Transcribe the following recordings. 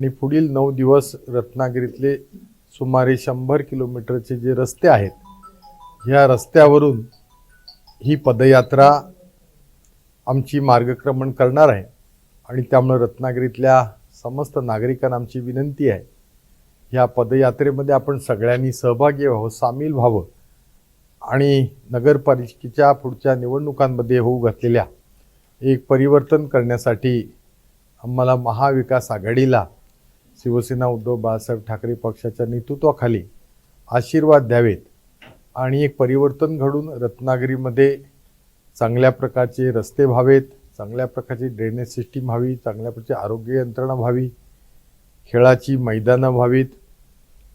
आणि पुढील नऊ दिवस रत्नागिरीतले सुमारे शंभर किलोमीटरचे जे रस्ते आहेत ह्या रस्त्यावरून ही पदयात्रा आमची मार्गक्रमण करणार आहे. आणि त्यामुळं रत्नागिरीतल्या समस्त नागरिकांना आमची विनंती आहे ह्या पदयात्रेमध्ये आपण सगळ्यांनी सहभागी व्हावं सामील व्हावं. आणि नगरपालिकेच्या पुढच्या निवडणुकांमध्ये होऊ घातलेल्या एक परिवर्तन करण्यासाठी आम्हाला महाविकास आघाडीला शिवसेना उद्धव बाळासाहेब ठाकरे पक्षाच्या नेतृत्वाखाली आशीर्वाद द्यावेत आणि एक परिवर्तन घडून रत्नागिरीमध्ये चांगल्या प्रकारचे रस्ते व्हावेत चांगल्या प्रकारची ड्रेनेज सिस्टीम व्हावी चांगल्या प्रकारची आरोग्य यंत्रणा व्हावी खेळाची मैदानं व्हावीत.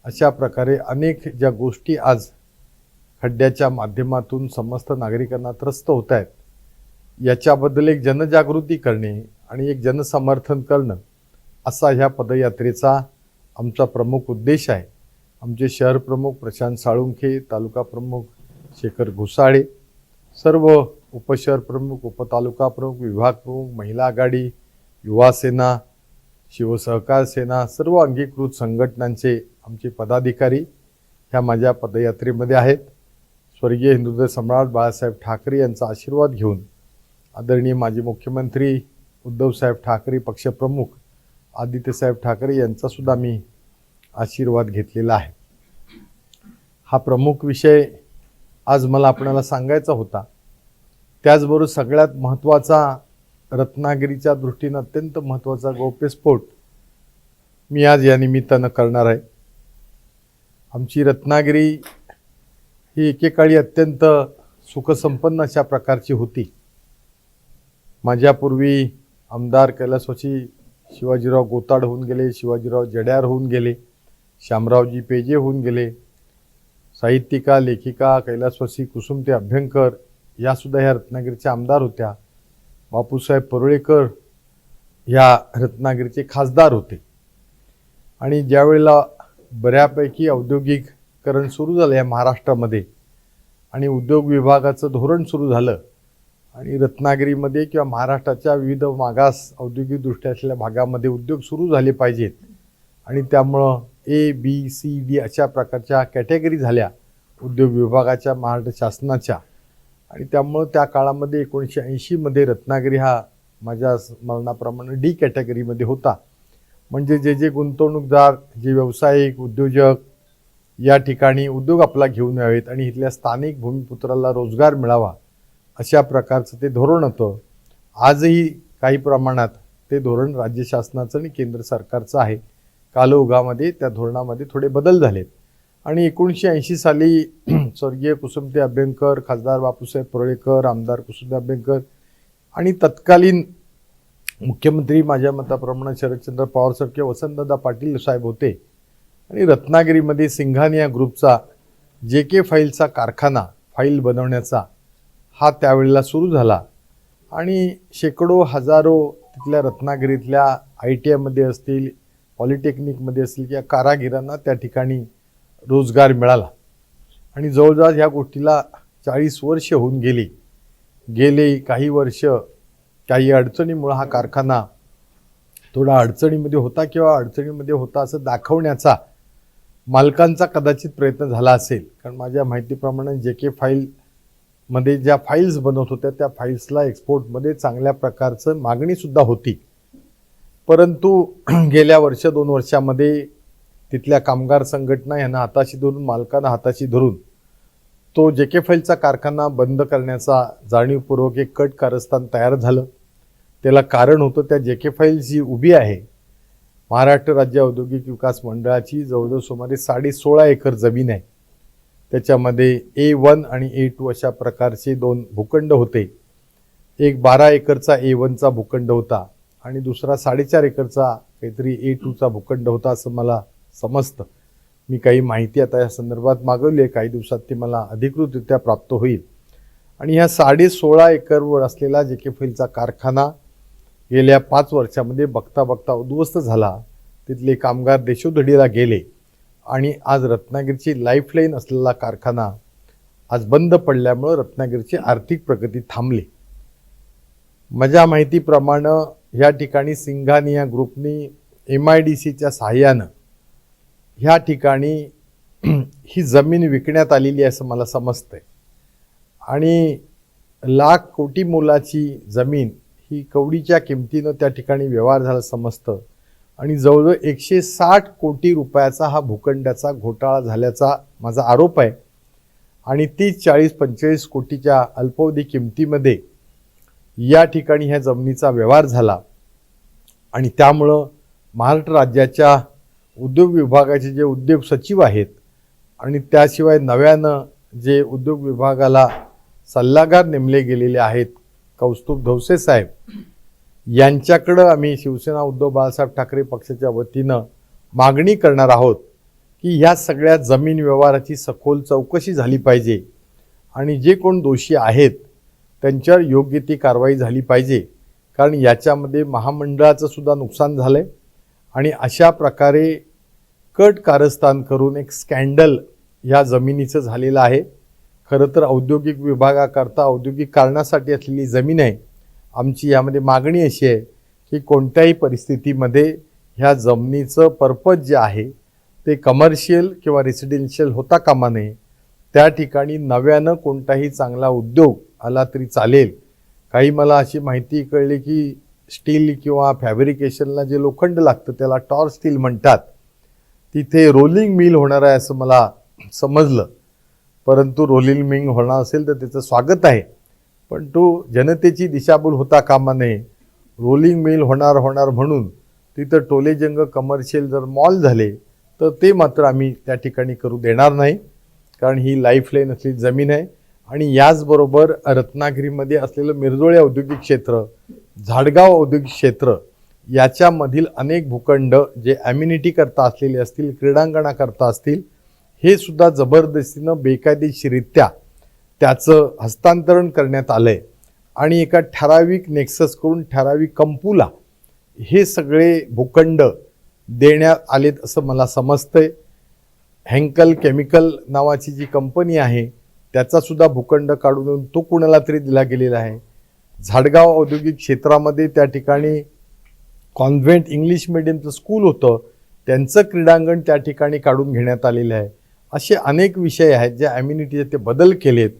अशा प्रकारे अनेक ज्या गोष्टी आज खड्ड्याच्या माध्यमातून समस्त नागरिकांना त्रस्त होत आहेत याच्याबद्दल एक जनजागृती करणे आणि एक जनसमर्थन करणं असा ह्या पदयात्रेचा आमचा प्रमुख उद्देश आहे. आमचे शहर प्रमुख प्रशांत साळुंखे तालुका प्रमुख शेखर घुसाळे सर्व उपशहर प्रमुख उपतालुका प्रमुख विभाग प्रमुख महिला आघाडी युवा सेना शिवसहकार सेना सर्व अंगीकृत संघटनांचे आमचे पदाधिकारी ह्या माझ्या पदयात्रेमध्ये आहेत. स्वर्गीय हिंदुदय सम्राट बाळासाहेब ठाकरे यांचा आशीर्वाद घेऊन आदरणीय माजी मुख्यमंत्री उद्धवसाहेब ठाकरे पक्षप्रमुख आदित्यसाहेब ठाकरे यांचा सुद्धा मी आशीर्वाद घेतलेला आहे. हा प्रमुख विषय आज मला आपणाला सांगायचा होता. त्याचबरोबर सगळ्यात महत्त्वाचा रत्नागिरीच्या दृष्टीनं अत्यंत महत्त्वाचा गौप्यस्फोट मी आज या निमित्तानं करणार आहे. आमची रत्नागिरी ही एकेकाळी अत्यंत सुखसंपन्न अशा प्रकारची होती. माझ्यापूर्वी आमदार कैलासवाची शिवाजीराव गोताड होऊन गेले शिवाजीराव जड्यार होऊन गेले श्यामरावजी पेजे होऊन गेले साहित्यिका लेखिका कैलासवासी कुसुमते अभ्यंकर यासुद्धा ह्या रत्नागिरीच्या आमदार होत्या. बापूसाहेब परुळेकर ह्या रत्नागिरीचे खासदार होते. आणि ज्यावेळेला बऱ्यापैकी औद्योगिकरण सुरू झालं या महाराष्ट्रामध्ये आणि उद्योग विभागाचं धोरण सुरू झालं आणि रत्नागिरीमध्ये किंवा महाराष्ट्राच्या विविध मागास औद्योगिकदृष्ट्या असलेल्या भागामध्ये उद्योग सुरू झाले पाहिजेत. आणि त्यामुळं ए बी सी डी अशा प्रकारच्या कॅटेगरी झाल्या उद्योग विभागाच्या महाराष्ट्र शासनाच्या. आणि त्यामुळं त्या काळामध्ये एकोणीसशे ऐंशीमध्ये रत्नागिरी हा माझ्या स्मरणाप्रमाणे डी कॅटेगरीमध्ये होता. म्हणजे जे जे गुंतवणूकदार जे व्यावसायिक उद्योजक या ठिकाणी उद्योग आपला घेऊन यावेत आणि इथल्या स्थानिक भूमिपुत्राला रोजगार मिळावा अशा प्रकारचं ते धोरण होतं. आजही काही प्रमाणात ते धोरण राज्य शासनाचं आणि केंद्र सरकारचं आहे. कालौघामध्ये त्या धोरणामध्ये थोडे बदल झालेत. आणि एकोणीसशे ऐंशी साली स्वर्गीय कुसुमते अभ्यंकर खासदार बापूसाहेब परुळेकर आमदार कुसुमते अभ्यंकर आणि तत्कालीन मुख्यमंत्री माझ्या मताप्रमाणे शरदचंद्र पवारसारखे वसंतदादा पाटील साहेब होते. आणि रत्नागिरीमध्ये सिंघानिया ग्रुपचा जे के फाईलचा कारखाना फाईल बनवण्याचा हा त्यावेळेला सुरू झाला. आणि शेकडो हजारो तिथल्या रत्नागिरीतल्या आय टी आयमध्ये असतील पॉलिटेक्निकमध्ये असतील किंवा कारागिरांना त्या ठिकाणी रोजगार मिळाला. आणि जवळजवळ ह्या गोष्टीला चाळीस वर्ष होऊन गेली. गेले काही वर्ष काही अडचणीमुळं हा कारखाना थोडा अडचणीमध्ये होता किंवा अडचणीमध्ये होता असं दाखवण्याचा मालकांचा कदाचित प्रयत्न झाला असेल. कारण माझ्या माहितीप्रमाणे जे के फाईल मध्ये ज्या फाईल्स बनवत होत्या त्या फाईल्सला एक्सपोर्टमध्ये चांगल्या प्रकारचं मागणीसुद्धा होती. परंतु गेल्या वर्ष दोन वर्षामध्ये तिथल्या कामगार संघटना यांना हाताशी धरून मालकांना हाताशी धरून तो जे के फाईलचा कारखाना बंद करण्याचा जाणीवपूर्वक एक कट कारस्थान तयार झालं. त्याला कारण होतं त्या जे के फाईल जी उभी आहे महाराष्ट्र राज्य औद्योगिक विकास मंडळाची जवळजवळ सुमारे साडे सोळा एकर जमीन आहे. त्याच्यामध्ये ए वन आणि ए टू अशा प्रकारचे दोन भूखंड होते. एक बारा एकरचा ए वनचा भूखंड होता आणि दुसरा साडेचार एकरचा काहीतरी ए टूचा भूखंड होता असं मला समजतं. मी काही माहिती आता या संदर्भात मागवली आहे. काही दिवसात ती मला अधिकृतरित्या प्राप्त होईल. आणि ह्या साडे सोळा एकरवर असलेला जे के फिलचा कारखाना गेल्या पाच वर्षामध्ये बघता बघता उद्ध्वस्त झाला. तिथले कामगार देशोधडीला गेले. आणि आज रत्नागिरीची लाईफलाईन असलेला कारखाना आज बंद पडल्यामुळं रत्नागिरीची आर्थिक प्रगती थांबली. माझ्या माहितीप्रमाणे या ठिकाणी सिंघानिया ग्रुपनी एम आय डी सीच्या सहाय्यानं ह्या ठिकाणी ही जमीन विकण्यात आलेली आहे असं मला समजतंय. आणि लाख कोटी मोलाची जमीन ही कवडीच्या किमतीनं त्या ठिकाणी व्यवहार झाला समजतं. आणि जवळजवळ एकशे साठ कोटी रुपयाचा हा भूखंडाचा घोटाळा झाल्याचा माझा आरोप आहे. आणि तीस चाळीस पंचेचाळीस कोटीच्या अल्पावधी किमतीमध्ये या ठिकाणी ह्या जमिनीचा व्यवहार झाला. आणि त्यामुळं महाराष्ट्र राज्याच्या उद्योग विभागाचे जे उद्योग सचिव आहेत आणि त्याशिवाय नव्यानं जे उद्योग विभागाला सल्लागार नेमले गेलेले आहेत कौस्तुभ धवसे साहेब यांच्याकडं आम्ही शिवसेना उद्धव बाळासाहेब ठाकरे पक्षाच्या वतीनं मागणी करणार आहोत की ह्या सगळ्या जमीन व्यवहाराची सखोल चौकशी झाली पाहिजे आणि जे कोण दोषी आहेत त्यांच्यावर योग्य ती कारवाई झाली पाहिजे. कारण याच्यामध्ये महामंडळाचं सुद्धा नुकसान झालं आहे आणि अशा प्रकारे कट कारस्थान करून एक स्कॅन्डल ह्या जमिनीचं झालेलं आहे. खरं तर औद्योगिक विभागाकरता औद्योगिक कारणासाठी असलेली जमीन आहे. आमची यामध्ये मागणी अशी आहे की कोणत्याही परिस्थितीमध्ये ह्या जमिनीचं पर्पज जे आहे ते कमर्शियल किंवा रेसिडेन्शियल होता कामा नये. त्या ठिकाणी नव्यानं कोणताही चांगला उद्योग आला तरी चालेल. काही मला अशी माहिती कळली की स्टील किंवा फॅब्रिकेशनला जे लोखंड लागतं त्याला टॉर स्टील म्हणतात. तिथे रोलिंग मिल होणार आहे असं मला समजलं. परंतु रोलिंग मिल होणार असेल तर त्याचं स्वागत आहे. पण तो जनतेची दिशाभूल होता कामा नये. रोलिंग मिल होणार होणार म्हणून तिथं टोलेजंग कमर्शियल जर मॉल झाले तर ते मात्र आम्ही त्या ठिकाणी करू देणार नाही. कारण ही लाईफलाईन असलेली जमीन आहे. आणि याचबरोबर रत्नागिरीमध्ये असलेलं मिरजोळे औद्योगिक क्षेत्र झाडगाव औद्योगिक क्षेत्र याच्यामधील अनेक भूखंड जे ॲम्युनिटी करता असलेले असतील क्रीडांगणाकरता असतील हे सुद्धा जबरदस्तीनं बेकायदेशीरित्या त्याचं हस्तांतरण करण्यात आलं आहे आणि एका ठराविक नेक्सस करून ठराविक कंपूला हे सगळे भूखंड देण्यात आलेत असं मला समजतं आहे हँकल केमिकल नावाची जी कंपनी आहे त्याचासुद्धा भूखंड काढून देऊन तो कुणाला तरी दिला गेलेला आहे. झाडगाव औद्योगिक क्षेत्रामध्ये त्या ठिकाणी कॉन्व्हेंट इंग्लिश मिडियमचं स्कूल होतं. त्यांचं क्रीडांगण त्या ठिकाणी काढून घेण्यात आलेलं आहे. असे अनेक विषय आहेत ज्या ॲम्युनिटीचे ते बदल केलेत.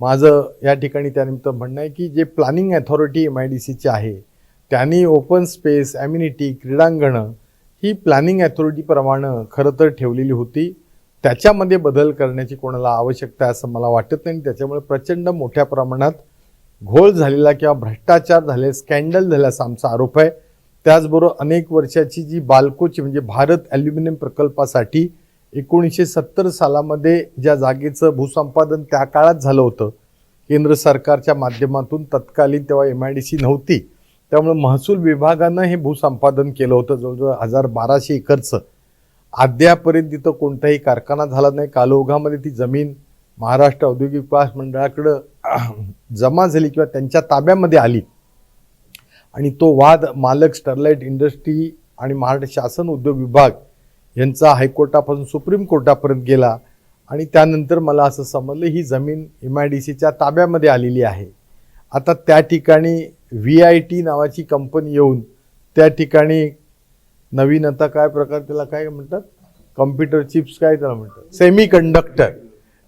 माझं या ठिकाणी त्यानिमित्त म्हणणं आहे की जे planning authority M I D सीची आहे त्यांनी ओपन स्पेस ॲम्युनिटी क्रीडांगणं ही प्लॅनिंग अथॉरिटीप्रमाणे खरं तर ठेवलेली होती. त्याच्यामध्ये बदल करण्याची कोणाला आवश्यकता आहे असं मला वाटत नाही. त्याच्यामुळे प्रचंड मोठ्या प्रमाणात घोळ झालेला किंवा भ्रष्टाचार झाले स्कॅन्डल झाल्याचा आमचा आरोप आहे. त्याचबरोबर अनेक वर्षाची जी बालकोची म्हणजे भारत ॲल्युमिनियम प्रकल्पासाठी एकोणीसशे सत्तर सालामध्ये ज्या जागेचं भूसंपादन त्या काळात झालं होतं केंद्र सरकारच्या माध्यमातून तत्कालीन तेव्हा एम आय डी सी नव्हती. त्यामुळे महसूल विभागानं हे भूसंपादन केलं होतं जवळजवळ हजार बाराशे एकरचं. अद्यापर्यंत तिथं कोणताही कारखाना झाला नाही. कालोघामध्ये ती जमीन महाराष्ट्र औद्योगिक विकास मंडळाकडं जमा झाली किंवा त्यांच्या ताब्यामध्ये आली. आणि तो वाद मालक स्टरलाईट इंडस्ट्री आणि महाराष्ट्र शासन उद्योग विभाग यांचा हायकोर्टापासून सुप्रीम कोर्टापर्यंत गेला. आणि त्यानंतर मला असं समजलं ही जमीन एम आय डी सीच्या ताब्यामध्ये आलेली आहे. आता त्या ठिकाणी व्ही आय टी नावाची कंपनी येऊन त्या ठिकाणी नवीन आता काय प्रकार त्याला काय म्हणतात? कम्प्युटर चिप्स काय त्याला म्हणतात? सेमी कंडक्टर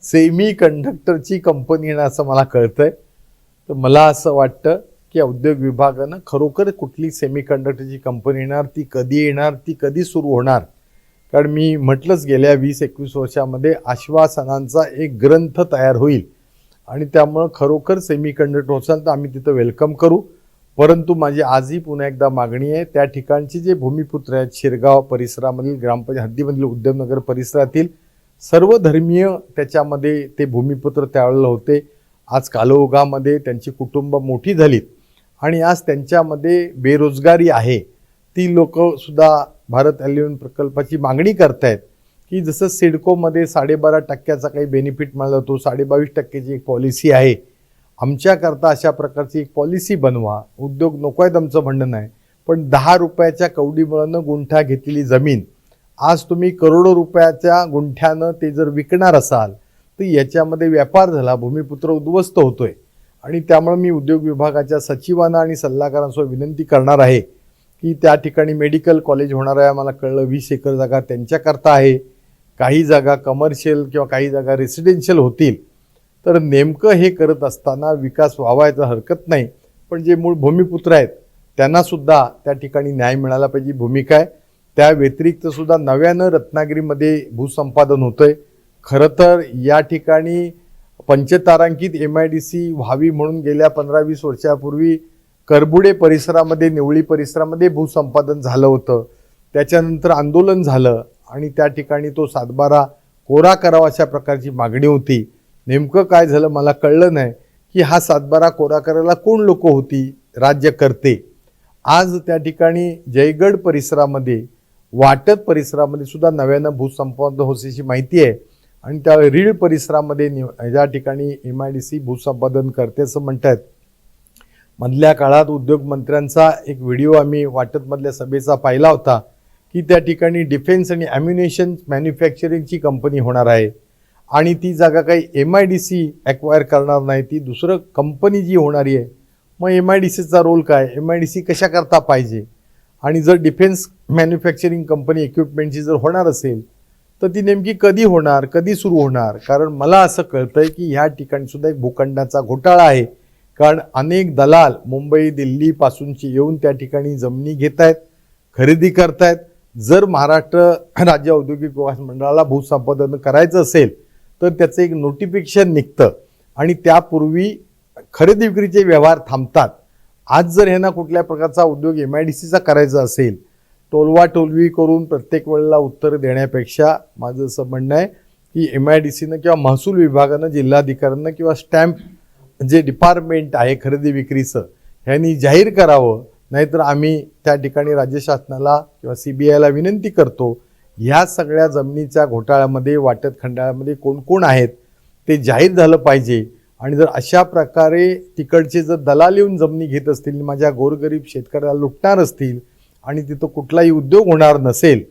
सेमी कंडक्टरची कंपनी येणं असं मला कळतं आहे तर मला असं वाटतं की उद्योग विभागानं खरोखर कुठली सेमी कंडक्टरची कंपनी येणार ती कधी येणार ती कधी सुरू होणार? कारण मी म्हटलंच गेल्या वीस एकवीस वर्षामध्ये आश्वासनांचा एक ग्रंथ तयार होईल. आणि त्यामुळं खरोखर सेमी कंडक्टर असाल तर आम्ही तिथं वेलकम करू. परंतु माझी आजही पुन्हा एकदा मागणी आहे त्या ठिकाणचे जे भूमिपुत्र आहेत शिरगाव परिसरामधील ग्रामपंचायत हद्दीमधील उद्यमनगर परिसरातील सर्व धर्मीय त्याच्यामध्ये ते भूमिपुत्र त्यावेळेला होते. आज कालोगामध्ये त्यांची कुटुंब मोठी झालीत. आणि आज त्यांच्यामध्ये बेरोजगारी आहे. ती लोकंसुद्धा भारत ॲल्युमिनियम प्रकल्पाची मागणी करतायत की जसं सिडकोमध्ये साडेबारा टक्क्याचा काही बेनिफिट मिळाला तो साडेबावीस टक्क्याची एक पॉलिसी आहे. आमच्याकरता अशा प्रकारची एक पॉलिसी बनवा. उद्योग नको आहेत आमचं म्हणणं नाही पण दहा रुपयाच्या कवडीमुळं गुंठा घेतलेली जमीन आज तुम्ही करोडो रुपयाच्या गुंठ्यानं ते जर विकणार असाल तर याच्यामध्ये व्यापार झाला भूमिपुत्र उद्ध्वस्त होतोय. आणि त्यामुळे मी उद्योग विभागाच्या सचिवांना आणि सल्लागारांसोबत विनंती करणार आहे की त्या ठिकाणी मेडिकल कॉलेज होणार आहे मला कळलं वीस एकर जागा त्यांच्याकरता आहे. काही जागा कमर्शियल किंवा काही जागा रेसिडेन्शियल होतील. तर नेमकं हे करत असताना विकास व्हावा याचा हरकत नाही. पण जे मूळ भूमिपुत्र आहेत त्यांनासुद्धा त्या ठिकाणी न्याय मिळाला पाहिजे भूमिका आहे. त्या व्यतिरिक्त सुद्धा नव्यानं रत्नागिरीमध्ये भूसंपादन होतंय. खरं तर या ठिकाणी पंचतारांकित एम आय डी सी व्हावी म्हणून गेल्या पंधरा वीस वर्षापूर्वी करबुडे परिसरामध्ये निवळी परिसरामध्ये भूसंपादन झालं होतं. त्याच्यानंतर आंदोलन झालं आणि त्या ठिकाणी तो सातबारा कोरा करावा अशा प्रकारची मागणी होती. नेमकं काय झालं मला कळलं नाही की हा सातबारा कोरा करायला कोण लोक होती राज्य करते. आज त्या ठिकाणी जयगड परिसरामध्ये वाटत परिसरामध्ये सुद्धा नव्यानं भूसंपादन होण्याची माहिती आहे. आणि त्या रीळ परिसरामध्ये नि- ज्या ठिकाणी एम आय डी सी भूसंपादन करते असं म्हणतात मधल्या काळात उद्योगमंत्र्यांचा एक व्हिडिओ आम्ही वाटतमधल्या सभेचा पाहिला होता की त्या ठिकाणी डिफेन्स आणि ॲम्युनेशन मॅन्युफॅक्चरिंगची कंपनी होणार आहे. आणि ती जागा काही M I D C acquire करणार नाही ती दुसरं कंपनी जी होणारी आहे मग एम आय डी सीचा रोल काय? एम आय डी सी कशाकरता पाहिजे? आणि जर डिफेन्स मॅन्युफॅक्चरिंग कंपनी इक्विपमेंटची जर होणार असेल तर ती नेमकी कधी होणार कधी सुरू होणार? कारण मला असं कळतं आहे की ह्या ठिकाणीसुद्धा एक भूखंडाचा घोटाळा आहे. कारण अनेक दलाल मुंबई दिल्लीपासूनची येऊन त्या ठिकाणी जमिनी घेत आहेत खरेदी करतायत. जर महाराष्ट्र राज्य औद्योगिक विकास मंडळाला भूसंपादन करायचं असेल तर त्याचं एक नोटिफिकेशन निघतं. आणि त्यापूर्वी खरेदी विक्रीचे व्यवहार थांबतात. आज जर ह्यांना कुठल्या प्रकारचा उद्योग एम आय डी सीचा करायचा असेल टोलवा टोलवी करून प्रत्येक वेळेला उत्तर देण्यापेक्षा माझं असं म्हणणं आहे की एम आय डी सीनं किंवा महसूल विभागानं जिल्हाधिकाऱ्यांना किंवा स्टॅम्प जे डिपार्टमेंट आहे खरेदी विक्रीचं ह्यांनी जाहीर करावं. नाहीतर आम्ही त्या ठिकाणी राज्य शासनाला किंवा सी बी आयला विनंती करतो ह्या सगळ्या जमिनीच्या घोटाळ्यामध्ये वाटत खंडाळ्यामध्ये कोण कोण आहेत ते जाहीर झालं पाहिजे. आणि जर अशा प्रकारे तिकडचे जर दलाल येऊन जमिनी घेत असतील माझ्या गोरगरीब शेतकऱ्याला लुटणार असतील आणि तिथं कुठलाही उद्योग होणार नसेल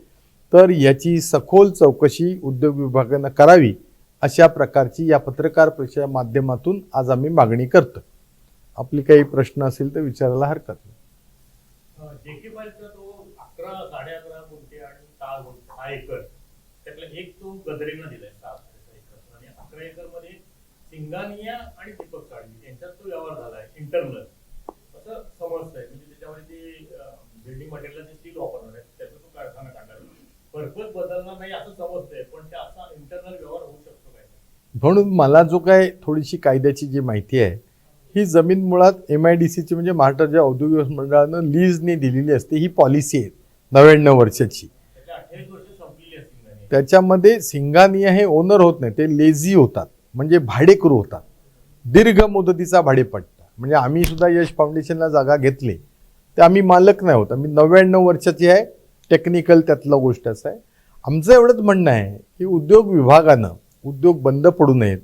तर याची सखोल चौकशी उद्योग विभागानं करावी. अशा प्रकारची या पत्रकार परिषदेच्या माध्यमातून आज आम्ही मागणी करतो आपली काही प्रश्न असेल तर विचारायला हरकत नाही. जेके फाईलचा तो अकरा साडे अकरा गुंठे आणि सहा गुंठे सहा एकर त्यातला एक तो गदरेनं दिलाय सहा अकरा एकर. मध्ये सिंगानिया आणि दीपक काळजी यांच्यात तो व्यवहार झाला आहे इंटरनल असं समजतंय. म्हणजे त्याच्यामध्ये ते बिल्डिंग मटेरियल स्टील वापरणार आहे त्याचा तो कारखाना काढणार पर्पज बदलणार नाही असं समजतंय पण ते असा इंटरनल व्यवहार होऊ म्हणून मला जो काय थोडीशी कायद्याची जी माहिती आहे ही जमीन मुळात एम आय डी सीची म्हणजे महाराष्ट्राच्या औद्योगिक मंडळानं लीजने दिलेली असते ही पॉलिसी आहे नव्याण्णव वर्षाची. त्याच्यामध्ये सिंगानिया हे ओनर होत नाही ते लेझी होतात म्हणजे भाडेकरू होतात. दीर्घ मुदतीचा भाडेपट्टा. म्हणजे आम्ही सुद्धा यश फाउंडेशनला जागा घेतली ते आम्ही मालक नाही होत. आम्ही नव्याण्णव वर्षाची आहे टेक्निकल त्यातलं गोष्ट असं आहे. आमचं एवढंच म्हणणं आहे की उद्योग विभागानं उद्योग बंद पडू नयेत.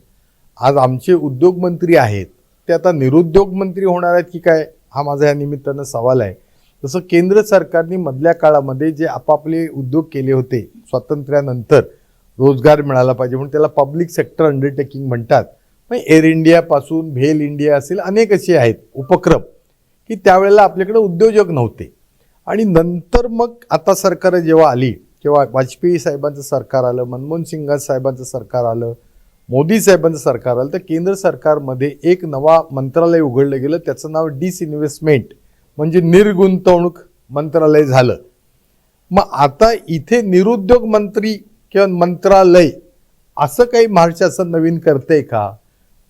आज आमचे उद्योगमंत्री आहेत ते आता निरुद्योग मंत्री होणार आहेत की काय? हा माझा या निमित्तानं सवाल आहे. तसं केंद्र सरकारने मधल्या काळामध्ये जे आपापले उद्योग केले होते स्वातंत्र्यानंतर रोजगार मिळाला पाहिजे म्हणून त्याला पब्लिक सेक्टर अंडरटेकिंग म्हणतात. मग एअर इंडियापासून भेल इंडिया असेल अनेक असे आहेत उपक्रम की त्यावेळेला आपल्याकडे उद्योजक नव्हते. आणि नंतर मग आता सरकार जेव्हा आली किंवा वाजपेयी साहेबांचं सरकार आलं मनमोहन सिंग साहेबांचं सरकार आलं मोदी साहेबांचं सरकार आलं तर केंद्र सरकारमध्ये एक नवा मंत्रालय उघडलं गेलं त्याचं नाव डिसइन्व्हेस्टमेंट म्हणजे निर्गुंतवणूक मंत्रालय झालं. मग आता इथे निरुद्योग मंत्री किंवा मंत्रालय असं काही महाराष्ट्र नवीन करते का?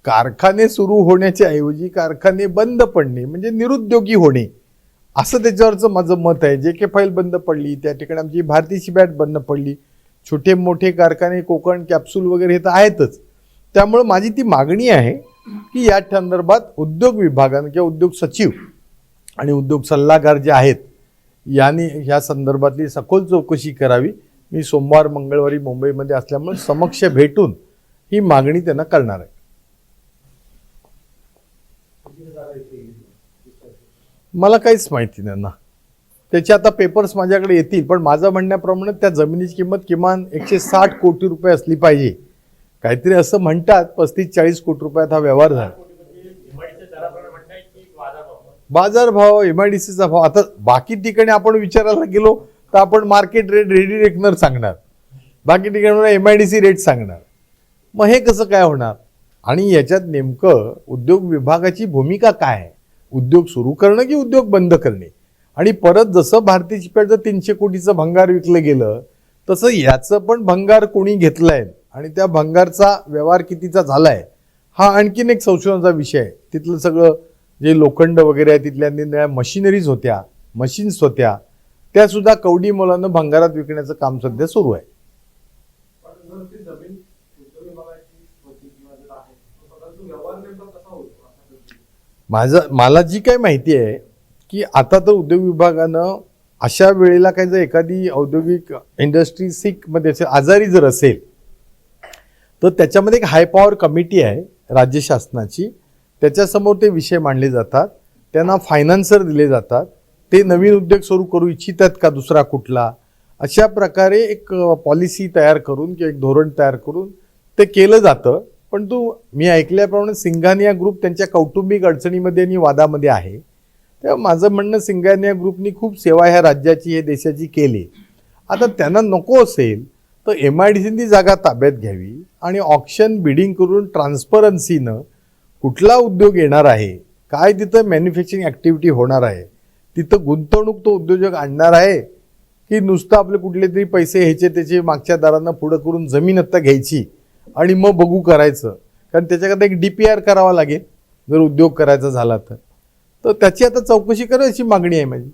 कारखाने सुरू होण्याच्या ऐवजी कारखाने बंद पडणे म्हणजे निरुद्योगी होणे. असं त्याच्यावरचं माझं मत आहे. जे के फाईल बंद पडली त्या ठिकाणी आमची भारतीची बॅट बंद पडली. छोटे मोठे कारखाने कोकण कॅप्सूल वगैरे हे तर आहेतच. त्यामुळं माझी ती मागणी आहे की या संदर्भात उद्योग विभागानं किंवा उद्योग सचिव आणि उद्योग सल्लागार जे आहेत यांनी ह्या संदर्भातली सखोल चौकशी करावी. मी सोमवार मंगळवारी मुंबईमध्ये असल्यामुळे समक्ष भेटून ही मागणी त्यांना करणार आहे. मला काहीच माहिती नाही ना. त्याचे आता पेपर्स माझ्याकडे येतील पण माझं म्हणण्याप्रमाणे त्या जमिनीची किंमत किमान एकशे साठ कोटी रुपये असली पाहिजे. काहीतरी असं म्हणतात पस्तीस चाळीस कोटी रुपयात हा व्यवहार झाला. बाजारभाव एम आय डी सीचा भाव आता बाकी ठिकाणी आपण विचारायला गेलो तर आपण मार्केट रेट रेडी रेकनर सांगणार. बाकी ठिकाणी M I D C rate सांगणार. मग हे कसं काय होणार? आणि याच्यात नेमकं उद्योग विभागाची भूमिका काय आहे? उद्योग सुरू करणं की उद्योग बंद करणे? आणि परत जसं भारतीय चिप्याचं तीनशे कोटीचं भंगार विकलं गेलं तसं याचं पण भंगार कोणी घेतलंय? आणि त्या भंगारचा व्यवहार कितीचा झालाय? हा आणखीन एक संशोधनाचा विषय आहे. तिथलं सगळं जे लोखंड वगैरे आहे तिथल्या निरनिळ्या मशिनरीज होत्या मशीन्स होत्या त्यासुद्धा कवडी मुलांना भंगारात विकण्याचं काम सध्या सुरू आहे पण जर ती जमीन उद्योग विभागाची होती किंवा जर आहे तर परंतु व्यवहार नेमका कसा होतो अशा पद्धतीने माझं मला जी काही माहिती आहे की आता तर उद्योग विभागानं अशा वेळेला काही जर एखादी औद्योगिक इंडस्ट्री सिकमध्ये असेल आजारी जर असेल तर त्याच्यामध्ये एक हाय पॉवर कमिटी आहे राज्य शासनाची. त्याच्यासमोर ते विषय मांडले जातात. त्यांना फायनान्सर दिले जातात. ते नवीन उद्योग सुरू करू इच्छितात का दुसरा कुठला? अशा प्रकारे एक पॉलिसी तयार करून किंवा एक धोरण तयार करून ते केलं जातं. पण तू मी ऐकल्याप्रमाणे सिंघानिया ग्रुप त्यांच्या कौटुंबिक अडचणीमध्ये आणि वादामध्ये आहे. तेव्हा माझं म्हणणं सिंघानिया ग्रुपनी खूप सेवा ह्या राज्याची हे देशाची केली. आता त्यांना नको असेल तर एम आय डी सीनी जागा ताब्यात घ्यावी आणि ऑप्शन बिडिंग करून ट्रान्सपरन्सीनं कुठला उद्योग येणार आहे काय तिथं मॅन्युफॅक्चरिंग ॲक्टिव्हिटी होणार आहे तिथं गुंतवणूक तो उद्योजक आणणार आहे की नुसतं आपले कुठले तरी पैसे ह्याचे त्याचे मागच्या दारांना पुढं करून जमीन आत्ता घ्यायची. आणि मग बघू करायचं. कारण त्याच्याकरता एक डी पी आर करावा लागेल जर उद्योग करायचा झाला तर. तर त्याची आता चौकशी करायची मागणी आहे माझी.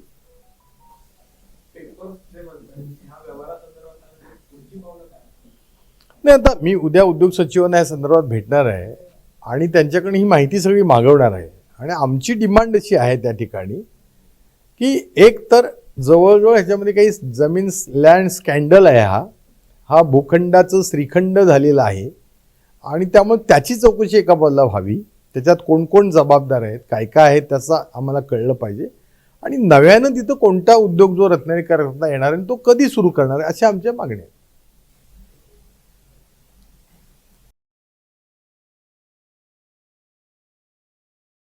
नाही आता मी उद्या उद्योग सचिवांना या संदर्भात भेटणार आहे आणि त्यांच्याकडून ही माहिती सगळी मागवणार आहे. आणि आमची डिमांड अशी आहे त्या ठिकाणी की एक तर जवळजवळ ह्याच्यामध्ये काही जमीन लँड स्कॅन्डल आहे हा. हा भूखंडाचं श्रीखंड झालेला आहे. आणि त्यामुळे त्याची चौकशी एका बाजूला व्हावी. त्याच्यात कोण कोण जबाबदार आहेत काय काय आहे त्याचं आम्हाला कळलं पाहिजे. आणि नव्यानं तिथं कोणता उद्योग जो रत्नागिरी करता येणार आहे तो कधी सुरू करणार आहे अशा आमच्या मागण्या आहेत.